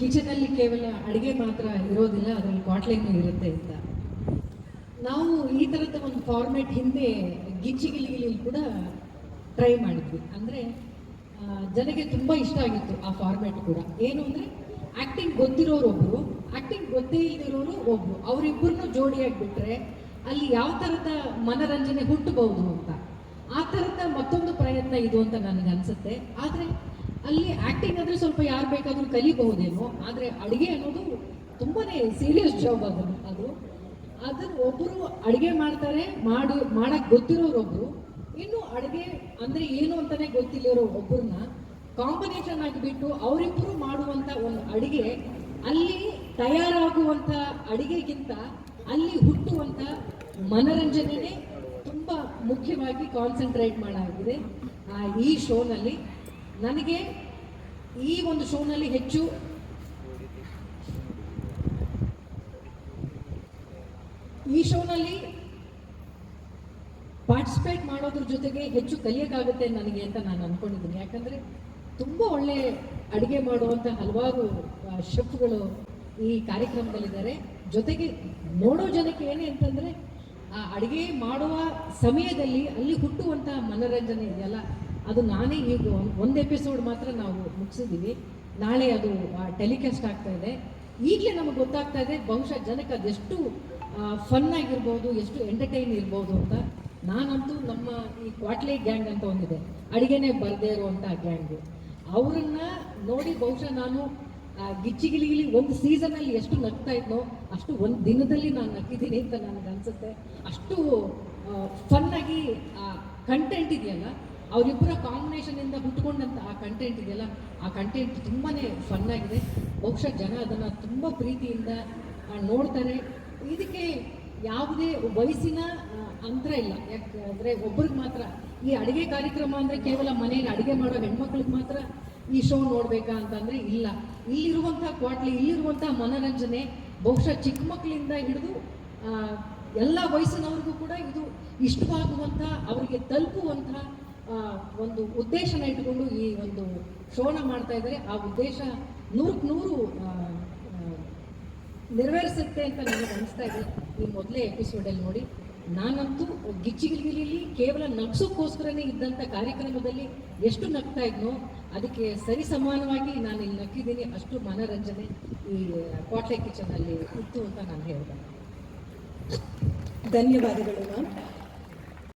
ಕಿಚನಲ್ಲಿ ಕೇವಲ ಅಡುಗೆ ಮಾತ್ರ ಇರೋದಿಲ್ಲ, ಅದರಲ್ಲಿ ಬಾಟ್ಲಿಂಗ್ ಇರುತ್ತೆ ಅಂತ. ನಾವು ಈ ಥರದ ಒಂದು ಫಾರ್ಮೆಟ್ ಹಿಂದೆ ಗಿಚ್ಚಿಗಿಲಿಗಿಲಿ ಕೂಡ ಟ್ರೈ ಮಾಡಿದ್ವಿ. ಅಂದರೆ ಜನಕ್ಕೆ ತುಂಬ ಇಷ್ಟ ಆಗಿತ್ತು ಆ ಫಾರ್ಮೆಟ್ ಕೂಡ. ಏನು ಅಂದರೆ ಆ್ಯಕ್ಟಿಂಗ್ ಗೊತ್ತಿರೋರು ಒಬ್ಬರು ಆ್ಯಕ್ಟಿಂಗ್ ಗೊತ್ತೇ ಇಲ್ದಿರೋರು ಒಬ್ಬರು ಅವರಿಬ್ಬರನ್ನು ಜೋಡಿಯಾಗಿ ಬಿಟ್ಟರೆ ಅಲ್ಲಿ ಯಾವ ಥರದ ಮನರಂಜನೆ ಹುಟ್ಟಬಹುದು ಅಂತ. ಆ ಥರದ ಮತ್ತೊಂದು ಪ್ರಯತ್ನ ಇದು ಅಂತ ನನಗೆ ಅನಿಸುತ್ತೆ ಆದರೆ ಅಲ್ಲಿ ಆಕ್ಟಿಂಗ್ ಅಂದ್ರೆ ಸ್ವಲ್ಪ ಯಾರು ಬೇಕಾದರೂ ಕಲಿಬಹುದೇನೋ ಆದರೆ ಅಡುಗೆ ಅನ್ನೋದು ತುಂಬಾ ಸೀರಿಯಸ್ ಜಾಬ್ ಅದು ಅದು. ಅದನ್ನು ಒಬ್ಬರು ಅಡುಗೆ ಮಾಡ್ತಾರೆ ಮಾಡಿ ಮಾಡಕ್ ಗೊತ್ತಿರೋರೊಬ್ರು ಇನ್ನು ಅಡುಗೆ ಅಂದ್ರೆ ಏನು ಅಂತಾನೆ ಗೊತ್ತಿಲ್ಲಿರೋ ಒಬ್ಬರನ್ನ ಕಾಂಬಿನೇಷನ್ ಆಗಿಬಿಟ್ಟು ಅವರಿಬ್ಬರು ಮಾಡುವಂತ ಒಂದು ಅಡುಗೆ ಅಲ್ಲಿ ತಯಾರಾಗುವಂತ ಅಡಿಗೆಗಿಂತ ಅಲ್ಲಿ ಹುಟ್ಟುವಂತ ಮನರಂಜನೆನೇ ತುಂಬಾ ಮುಖ್ಯವಾಗಿ ಕಾನ್ಸಂಟ್ರೇಟ್ ಮಾಡಾಗಿದೆ. ಆ, ಈ ಶೋನಲ್ಲಿ ನನಗೆ ಈ ಒಂದು ಶೋನಲ್ಲಿ ಹೆಚ್ಚು ಈ ಶೋನಲ್ಲಿ ಪಾರ್ಟಿಸಿಪೇಟ್ ಮಾಡೋದ್ರ ಜೊತೆಗೆ ಹೆಚ್ಚು ಕಲಿಯೋಕ್ಕಾಗುತ್ತೆ ನನಗೆ ಅಂತ ನಾನು ಅಂದ್ಕೊಂಡಿದ್ದೀನಿ ಯಾಕಂದರೆ ತುಂಬ ಒಳ್ಳೆ ಅಡುಗೆ ಮಾಡುವಂಥ ಹಲವಾರು ಶೆಫ್ಗಳು ಈ ಕಾರ್ಯಕ್ರಮದಲ್ಲಿದ್ದಾರೆ. ಜೊತೆಗೆ ನೋಡೋ ಜನಕ್ಕೆ ಏನೇ ಅಂತಂದರೆ ಆ ಅಡುಗೆ ಮಾಡುವ ಸಮಯದಲ್ಲಿ ಅಲ್ಲಿ ಹುಟ್ಟುವಂಥ ಮನೋರಂಜನೆ ಇದೆಯಲ್ಲ ಅದು ನಾನೇ ಈಗ ಒಂದು ಎಪಿಸೋಡ್ ಮಾತ್ರ ನಾವು ಮುಗಿಸಿದ್ದೀವಿ. ನಾಳೆ ಅದು ಟೆಲಿಕಾಸ್ಟ್ ಆಗ್ತಾ ಇದೆ. ಈಗಲೇ ನಮಗೆ ಗೊತ್ತಾಗ್ತಾ ಇದೆ, ಬಹುಶಃ ಜನಕ್ಕೆ ಅದೆಷ್ಟು ಫನ್ ಆಗಿರ್ಬೋದು, ಎಷ್ಟು ಎಂಟರ್ಟೈನ್ ಇರ್ಬೋದು ಅಂತ. ನಾನಂತೂ ನಮ್ಮ ಈ ಕ್ವಾಟ್ಲೆ ಗ್ಯಾಂಗ್ ಅಂತ ಒಂದಿದೆ. ಅಡುಗೆನೇ ಬರದೇ ಇರುವಂಥ ಗ್ಯಾಂಗು ಅವರನ್ನ ನೋಡಿ ಬಹುಶಃ ನಾನು ಗಿಚ್ಚಿಗಿಲಿಗಿಲಿ ಒಂದು ಸೀಸನಲ್ಲಿ ಎಷ್ಟು ನಗ್ತಾ ಇದ್ನೋ, ಅಷ್ಟು ಒಂದು ದಿನದಲ್ಲಿ ನಾನು ನಕ್ಕಿದ್ದೀನಿ ಅಂತ ನನಗೆ ಅನ್ಸುತ್ತೆ. ಅಷ್ಟು ಫನ್ನಾಗಿ ಕಂಟೆಂಟ್ ಇದೆಯಲ್ಲ ಅವರಿಬ್ಬರ ಕಾಂಬಿನೇಷನಿಂದ ಹುಟ್ಕೊಂಡಂಥ ಆ ಕಂಟೆಂಟ್ ಇದೆಯಲ್ಲ, ಆ ಕಂಟೆಂಟ್ ತುಂಬಾ ಫನ್ ಆಗಿದೆ. ಬಹುಶಃ ಜನ ಅದನ್ನು ತುಂಬ ಪ್ರೀತಿಯಿಂದ ನೋಡ್ತಾರೆ. ಇದಕ್ಕೆ ಯಾವುದೇ ವಯಸ್ಸಿನ ಅಂತರ ಇಲ್ಲ. ಅಂದ್ರೆ ಒಬ್ರಿಗೆ ಮಾತ್ರ, ಈ ಅಡುಗೆ ಕಾರ್ಯಕ್ರಮ ಅಂದರೆ ಕೇವಲ ಮನೆಯಲ್ಲಿ ಅಡುಗೆ ಮಾಡೋ ಹೆಣ್ಮಕ್ಳಿಗೆ ಮಾತ್ರ ಈ ಶೋ ನೋಡಬೇಕಾ ಅಂತಂದರೆ ಇಲ್ಲ. ಇಲ್ಲಿರುವಂಥ ಕ್ವಾಟ್ಲಿ ಇಲ್ಲಿರುವಂಥ ಮನೋರಂಜನೆ ಬಹುಶಃ ಚಿಕ್ಕ ಮಕ್ಕಳಿಂದ ಹಿಡಿದು ಎಲ್ಲ ವಯಸ್ಸಿನವ್ರಿಗೂ ಕೂಡ ಇದು ಇಷ್ಟವಾಗುವಂಥ ಅವರಿಗೆ ತಲುಪುವಂಥ ಒಂದು ಉದ್ದೇಶನ ಇಟ್ಕೊಂಡು ಈ ಒಂದು ಶೋನ ಮಾಡ್ತಾ ಇದ್ದಾರೆ. ಆ ಉದ್ದೇಶ ನೂರಕ್ಕೆ ನೂರು ನೆರವೇರಿಸುತ್ತೆ ಅಂತ ನನಗೆ ಅನಿಸ್ತಾ ಇದೆ. ಈ ಮೊದಲೇ ಎಪಿಸೋಡಲ್ಲಿ ನೋಡಿ. ನಾನಂತೂ ಗಿಚ್ಚಿಗಿಲಿಗಿಲಿ ಕೇವಲ ನಗ್ಸೋಕ್ಕೋಸ್ಕರನೇ ಇದ್ದಂಥ ಕಾರ್ಯಕ್ರಮದಲ್ಲಿ ಎಷ್ಟು ನಗ್ತಾ ಇದ್ನೋ ಅದಕ್ಕೆ ಸರಿ ಸಮಾನವಾಗಿ ನಾನು ಇಲ್ಲಿ ನಕ್ಕಿದ್ದೀನಿ ಅಷ್ಟು ಮನೋರಂಜನೆ ಈ ಕ್ವಾಟ್ಲೆ ಕಿಚನಲ್ಲಿ ಇತ್ತು ಅಂತ ನಾನು ಹೇಳಿದೆ. ಧನ್ಯವಾದಗಳು ಮ್ಯಾಮ್.